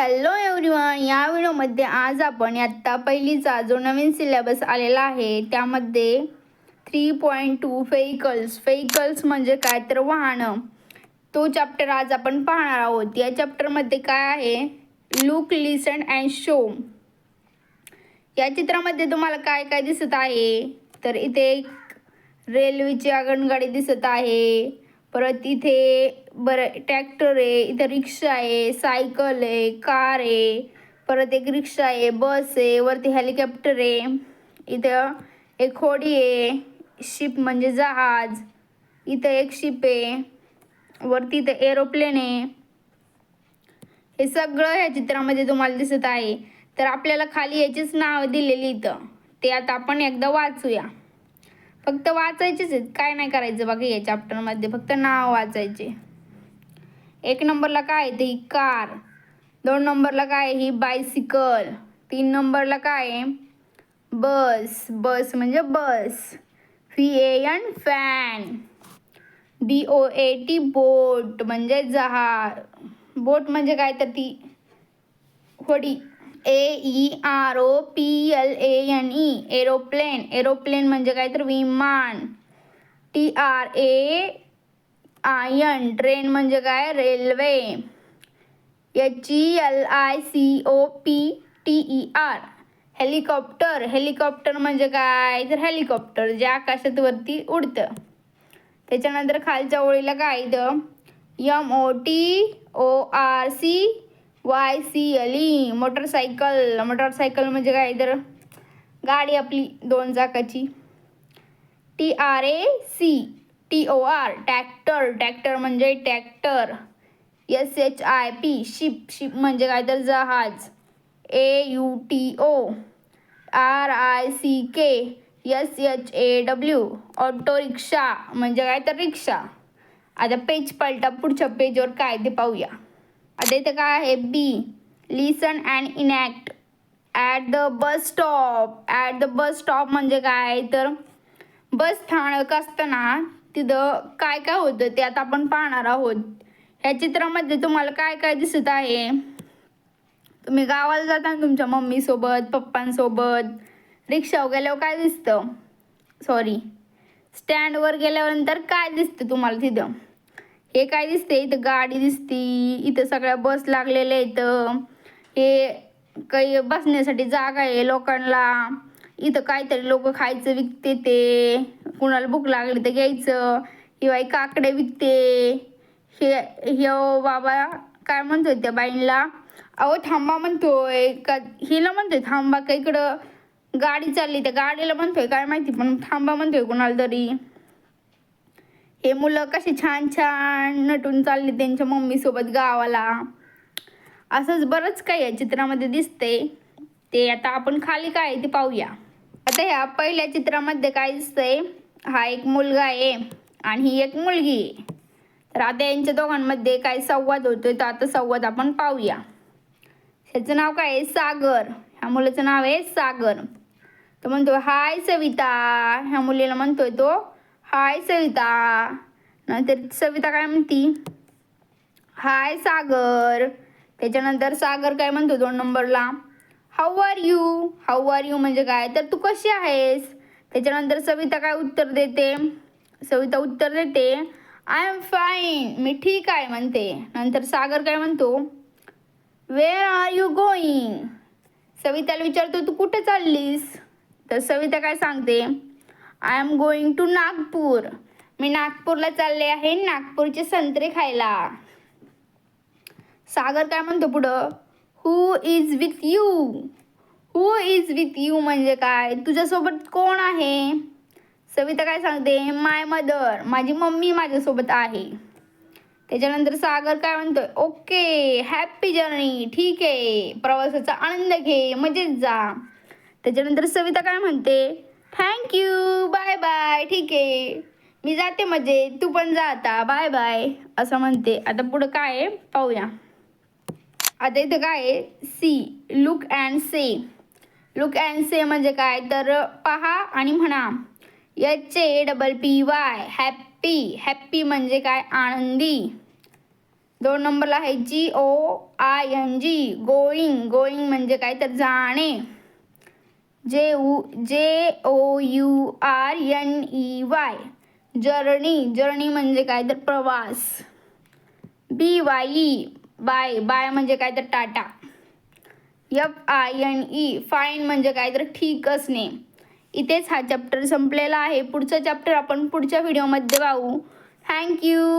Hello everyone या व्हिडिओमध्ये आज आपण आत्ता पहिलीचा जो नवीन सिलेबस आलेला आहे त्यामध्ये three point two vehicles vehicles म्हणजे काय तर वाहनं. तो चॅप्टर आज आपण पाहणार आहोत. या चॅप्टरमध्ये काय आहे? लुक लिसन अँड शो या चित्रामध्ये तुम्हाला काय काय दिसत आहे? तर इथे एक रेल्वेची आगणगाडी दिसत आहे. परत इथे बरं ट्रॅक्टर आहे इथं रिक्षा आहे सायकल आहे कार आहे परत एक रिक्षा आहे बस आहे वरती हेलिकॉप्टर आहे इथं एक होडी आहे शिप म्हणजे जहाज इथं एक शिप आहे वरती इथं एरोप्लेन आहे. हे सगळं ह्या चित्रामध्ये तुम्हाला दिसत आहे. तर आपल्याला खाली याचीच नाव दिलेली इथं. ते आता आपण एकदा वाचूया. फक्त वाचायचेच आहेत. काय नाही करायचं बघा या चॅप्टरमध्ये फक्त नाव वाचायचे. एक नंबरला काय आहे? ती ही कार. दोन नंबरला काय आहे? ही बायसिकल तीन नंबरला काय आहे? बस. बस म्हणजे bus. V A N van B O A T boat म्हणजे जहाज. बोट म्हणजे काय? तर ती होडी. A E R O P L A N E aeroplane aeroplane म्हणजे काय तर विमान. T R A I N train म्हणजे काय? Railway H E L I C O P T E R helicopter helicopter म्हणजे काय तर हेलिकॉप्टर जे आकाशात वरती उडतं. त्याच्यानंतर खालच्या ओळीला काय येतं M O T O R C Y C L E motorcycle. Motorcycle म्हणजे काय? तर गाडी आपली दोन चाकाची. T R A C T O R tractor tractor म्हणजे tractor S H I P ship. Ship म्हणजे काय? तर जहाज. A U T O R I C K S H A W auto rickshaw म्हणजे काय? तर रिक्षा. आता पेज पलटा पुढच्या पेजवर काय ते पाहूया. आता इथं काय आहे? B listen and enact at the bus stop at the bus stop म्हणजे काय? तर बस स्थानक असताना तिथं काय काय होतं ते आता आपण पाहणार आहोत. ह्या चित्रामध्ये तुम्हाला काय काय दिसत आहे? तुम्ही गावाला जाता तुमच्या मम्मीसोबत पप्पांसोबत रिक्षावर गेल्यावर काय दिसतं? सॉरी स्टँडवर गेल्यानंतर काय दिसतं तुम्हाला तिथं? हे काय दिसते? इथं गाडी दिसती इथं सगळ्या बस लागलेल्या इथं हे काही बसण्यासाठी जागा आहे लोकांना इथं काहीतरी लोक खायचं विकते ते. कुणाला भूक लागली तर घ्यायचं. किंवा काकडे विकते. हे हे बाबा काय म्हणतोय त्या बाईंला? अहो थांबा म्हणतोय. का हिला म्हणतोय थांबा का इकडं गाडी चालली त्या गाडीला म्हणतोय. काय माहिती पण थांबा म्हणतोय कुणाला तरी. हे मुलं कशी छान छान नटून चालली त्यांच्या मम्मीसोबत गावाला. असंच बरंच काही या चित्रामध्ये दिसते ते आता आपण खाली काय ते पाहूया. आता ह्या पहिल्या चित्रामध्ये काय दिसतंय? हा एक मुलगा आहे आणि ही एक मुलगी आहे. तर आता यांच्या दोघांमध्ये काय संवाद होतोय तर आता संवाद आपण पाहूया. ह्याचं नाव काय आहे? सागर. ह्या मुलाचं नाव आहे सागर. तो म्हणतो हाय सविता. ह्या मुलीला म्हणतोय तो हाय सविता. नंतर सविता काय म्हणती? हाय सागर. त्याच्यानंतर सागर काय म्हणतो दोन नंबरला? How are you how are you म्हणजे काय? तर तू कशी आहेस? त्याच्यानंतर सविता काय उत्तर देते? सविता उत्तर देते आय एम फाईन मी ठीक आहे म्हणते. नंतर सागर काय म्हणतो वेअर आर यू गोईंग सविताला विचारतो तू कुठे चाललीस? तर सविता काय सांगते I am going to Nagpur मी नागपूरला चालले आहे नागपूरचे संत्रे खायला. सागर काय म्हणतो पुढं? Who is with you who is with you म्हणजे काय? तुझ्यासोबत कोण आहे? सविता काय सांगते? माय मदर माझी मम्मी माझ्यासोबत आहे. त्याच्यानंतर सागर काय म्हणतोय? ओके हॅपी जर्नी ठीक आहे. प्रवासाचा आनंद घे. मजेत जा. त्याच्यानंतर सविता काय म्हणते? थँक्यू बाय बाय ठीक आहे. मी जाते म्हणजे. तू पण जा आता. बाय बाय असं म्हणते. आता पुढं काय आहे? पाहूया. आता इथं काय आहे? C look and say look and say म्हणजे काय? तर पहा आणि म्हणा. H A double P Y happy happy म्हणजे काय? आनंदी. दोन नंबरला आहे G O I N G going going म्हणजे काय? तर जाणे. जे ऊ J O U R N E Y. Journey journey म्हणजे काय तर प्रवास. B Y E bye bye म्हणजे काय तर Tata. F I N E fine म्हणजे काय तर ठीक असणे. इथेच हा चॅप्टर संपलेला आहे. पुढचा चॅप्टर आपण पुढच्या व्हिडिओमध्ये पाहू. थँक्यू